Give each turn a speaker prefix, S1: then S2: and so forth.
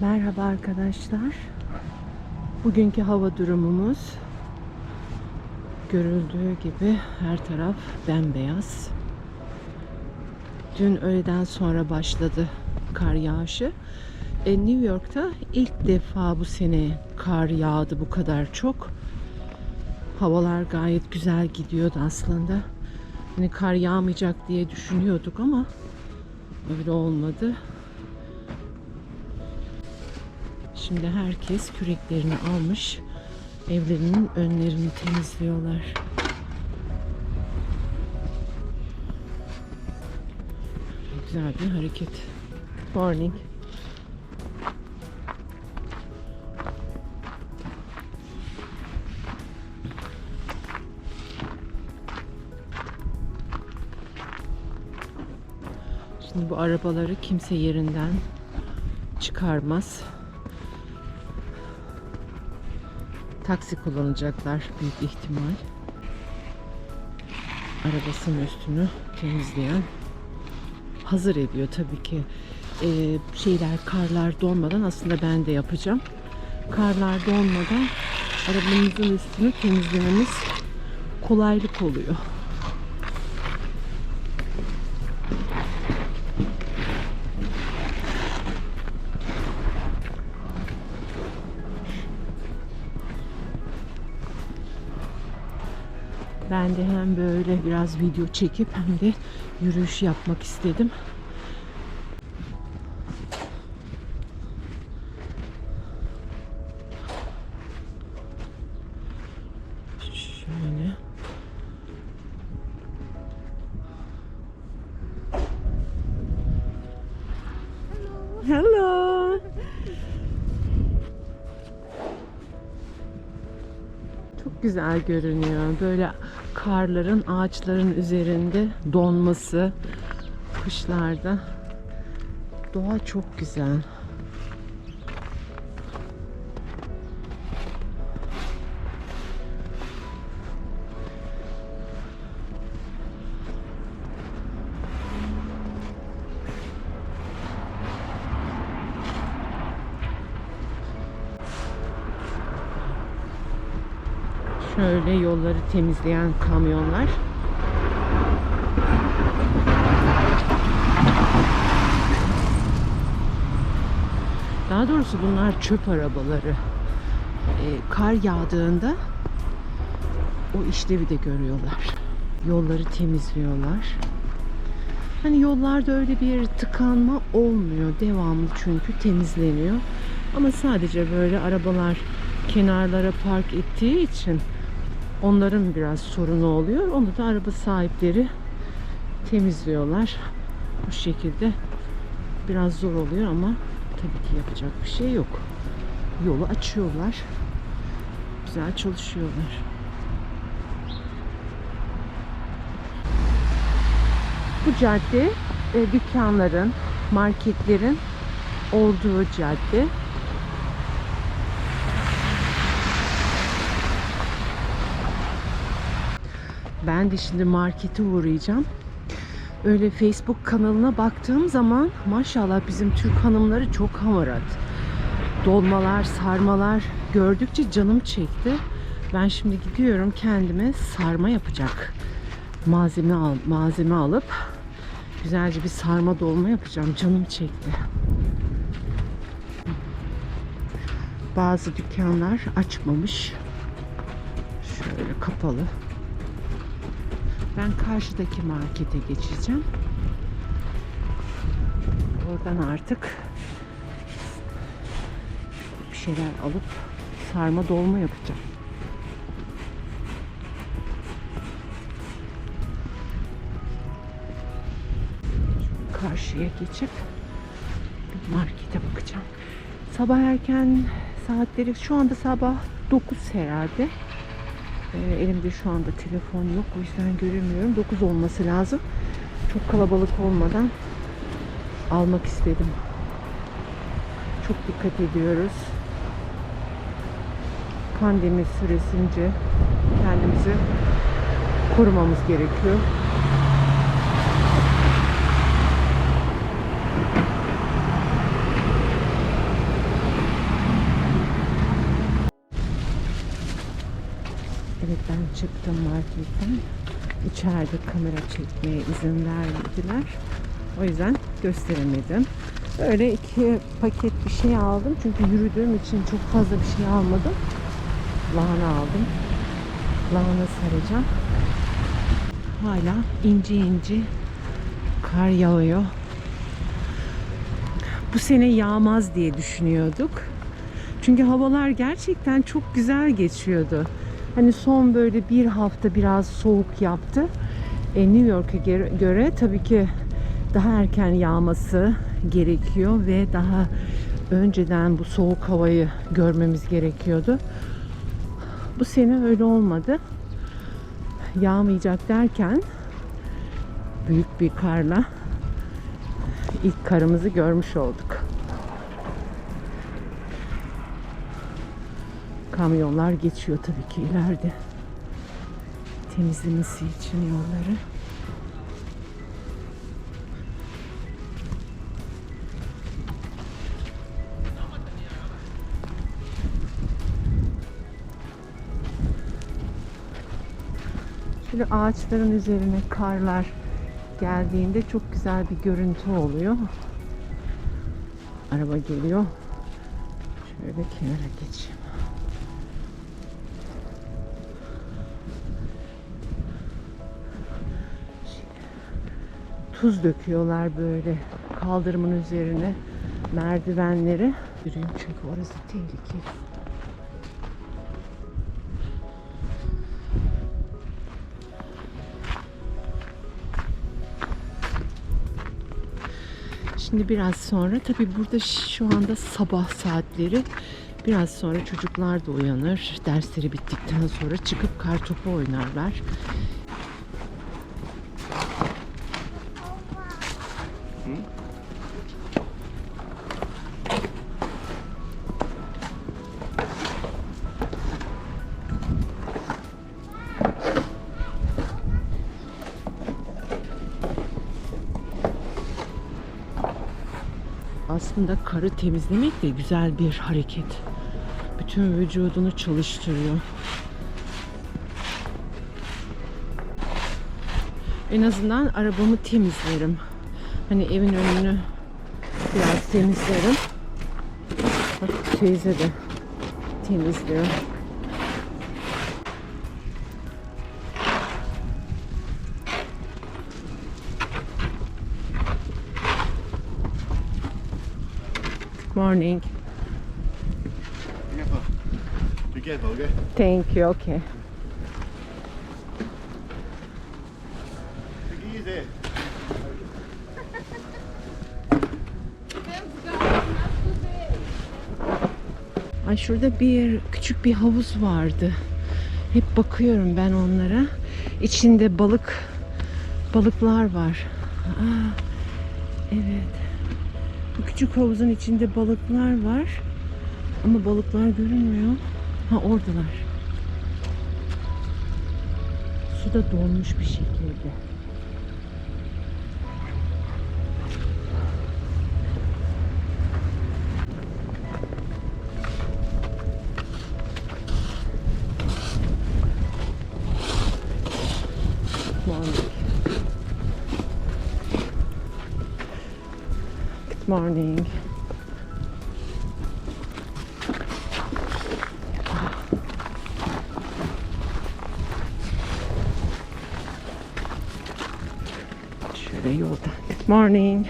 S1: Merhaba arkadaşlar. Bugünkü hava durumumuz görüldüğü gibi her taraf bembeyaz. Dün öğleden sonra başladı kar yağışı. E, New York'ta ilk defa bu sene kar yağdı bu kadar çok. Havalar gayet güzel gidiyordu aslında. Hani kar yağmayacak diye düşünüyorduk ama öyle olmadı. Şimdi herkes küreklerini almış. Evlerinin önlerini temizliyorlar. Güzel bir hareket. Morning. Şimdi bu arabaları kimse yerinden çıkarmaz. Taksi kullanacaklar büyük ihtimal. Arabasının üstünü temizleyen hazır ediyor tabii ki. Ee, şeyler karlar donmadan aslında ben de yapacağım. Karlar donmadan arabamızın üstünü temizlememiz kolaylık oluyor. Ben de hem böyle biraz video çekip hem de yürüyüş yapmak istedim. Güzel görünüyor. Böyle karların ağaçların üzerinde donması kışlarda. Doğa çok güzel. Şöyle yolları temizleyen kamyonlar. Daha doğrusu bunlar çöp arabaları. Ee, kar yağdığında o işlevi de görüyorlar. Yolları temizliyorlar. Hani yollarda öyle bir tıkanma olmuyor. Devamlı çünkü temizleniyor. Ama sadece böyle arabalar kenarlara park ettiği için onların biraz sorunu oluyor. Onu da araba sahipleri temizliyorlar. Bu şekilde biraz zor oluyor ama tabii ki yapacak bir şey yok. Yolu açıyorlar. Güzel çalışıyorlar. Bu cadde e, dükkanların, marketlerin olduğu cadde. Ben de şimdi markete uğrayacağım. Öyle Facebook kanalına baktığım zaman maşallah bizim Türk hanımları çok hamarat. Dolmalar, sarmalar gördükçe canım çekti. Ben şimdi gidiyorum kendime sarma yapacak malzeme al, malzeme alıp güzelce bir sarma dolma yapacağım. Canım çekti. Bazı dükkanlar açmamış. Şöyle kapalı. Ben karşıdaki markete geçeceğim. Oradan artık bir şeyler alıp sarma dolma yapacağım. Karşıya geçip bir markete bakacağım. Sabah erken saatleri şu anda sabah 9 herhalde. Ee, elimde şu anda telefon yok. O yüzden göremiyorum. 9 olması lazım. Çok kalabalık olmadan almak istedim. Çok dikkat ediyoruz. Pandemi süresince kendimizi korumamız gerekiyor. Ben çıktım marketten. İçeride kamera çekmeye izin vermediler. O yüzden gösteremedim. Böyle iki paket bir şey aldım. Çünkü yürüdüğüm için çok fazla bir şey almadım. Lahana aldım. Lahana saracağım. Hala ince ince kar yağıyor. Bu sene yağmaz diye düşünüyorduk. Çünkü havalar gerçekten çok güzel geçiyordu. Hani son böyle bir hafta biraz soğuk yaptı. E, New York'a göre, tabii ki daha erken yağması gerekiyor ve daha önceden bu soğuk havayı görmemiz gerekiyordu. Bu sene öyle olmadı. Yağmayacak derken büyük bir karla ilk karımızı görmüş olduk. Kamyonlar geçiyor tabii ki ileride. Temizlemesi için yolları. Şöyle ağaçların üzerine karlar geldiğinde çok güzel bir görüntü oluyor. Araba geliyor. Şöyle kenara geçeyim. Tuz döküyorlar böyle kaldırımın üzerine merdivenleri. Yürüyün çünkü orası tehlikeli. Şimdi biraz sonra tabii burada şu anda sabah saatleri biraz sonra çocuklar da uyanır. Dersleri bittikten sonra çıkıp kartopu oynarlar. Aslında karı temizlemek de güzel bir hareket. Bütün vücudunu çalıştırıyor. En azından arabamı temizlerim. Hani evin önünü biraz temizlerim. Bak teyze de temizliyor. Morning. Thank you. Okay. Ay şurada bir küçük bir havuz vardı. Hep bakıyorum ben onlara. İçinde balık balıklar var. Aa, evet. Bu küçük havuzun içinde balıklar var. Ama balıklar görünmüyor. Ha oradalar. Su da dolmuş bir şekilde. Morning. Şöyle. Good morning.